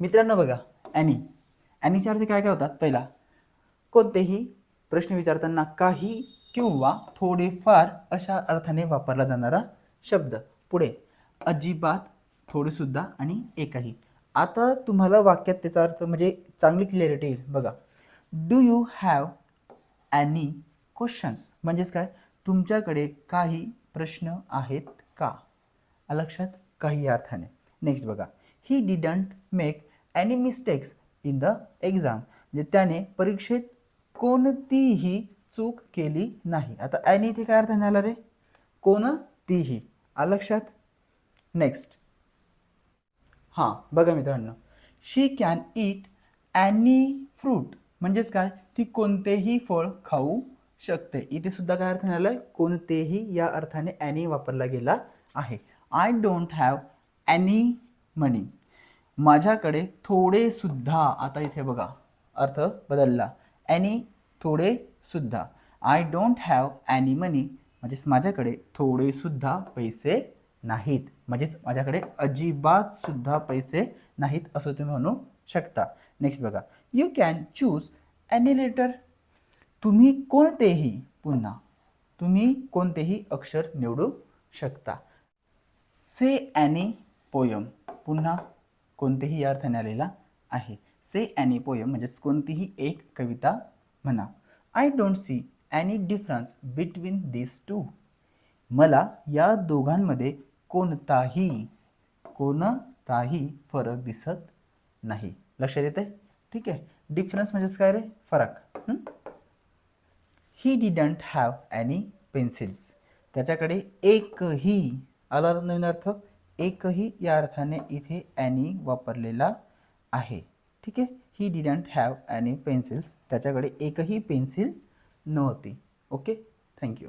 मित्रांनो बघा ॲनी ॲनीच्या अर्थ काय काय होतात? पहिला कोणतेही प्रश्न विचारताना काही किंवा थोडेफार अशा अर्थाने वापरला जाणारा शब्द. पुढे अजिबात थोडेसुद्धा आणि एकाही. आता तुम्हाला वाक्यात त्याचा अर्थ म्हणजे चांगली क्लिअरिटी येईल. बघा do you have any questions म्हणजेच काय? तुमच्याकडे काही प्रश्न आहेत का? लक्षात? काही अर्थाने. नेक्स्ट बघा he didn't make any mistakes in the exam म्हणजे त्याने परीक्षेत कोणतीही चूक केली नाही. आता ॲनी इथे काय अर्थाने आला रे? कोणतीही. लक्षात? नेक्स्ट हां बघा मित्रांनो. She can eat any fruit म्हणजेच काय? ती कोणतेही फळ खाऊ शकते. इथे सुद्धा काय अर्थाने आलं आहे कोणतेही या अर्थाने ॲनी वापरला गेला आहे. I don't have any money माझ्याकडे थोडे सुद्धा आता इथे बघा अर्थ बदलला. ॲनी थोडे सुद्धा. I don't have any money म्हणजेच माझ्याकडे थोडे सुद्धा पैसे नाहीत. म्हणजेच माझ्याकडे अजिबात सुद्धा पैसे नाहीत असं तुम्ही म्हणू शकता. नेक्स्ट बघा. You can choose any letter तुम्ही कोणतेही पुन्हा तुम्ही कोणतेही अक्षर निवडू शकता. से ॲनी पोयम पुन्हा कोणतेही या अर्थाने आलेला आहे. से ॲनी पोयम म्हणजेच कोणतीही एक कविता म्हणा. I don't see any difference between this two मला या दोघांमध्ये कोणताही कोणताही फरक दिसत नाही. लक्षात येते ठीक आहे. डिफरन्स म्हणजेच काय रे? फरक. He? Didn't have any pencils त्याच्याकडे एकही आला नवीन अर्थ? एकही या अर्थाने इथे ॲनी वापरलेला आहे. ठीक आहे? He didn't have any pencils त्याच्याकडे एकही पेन्सिल नव्हती. Okay thank you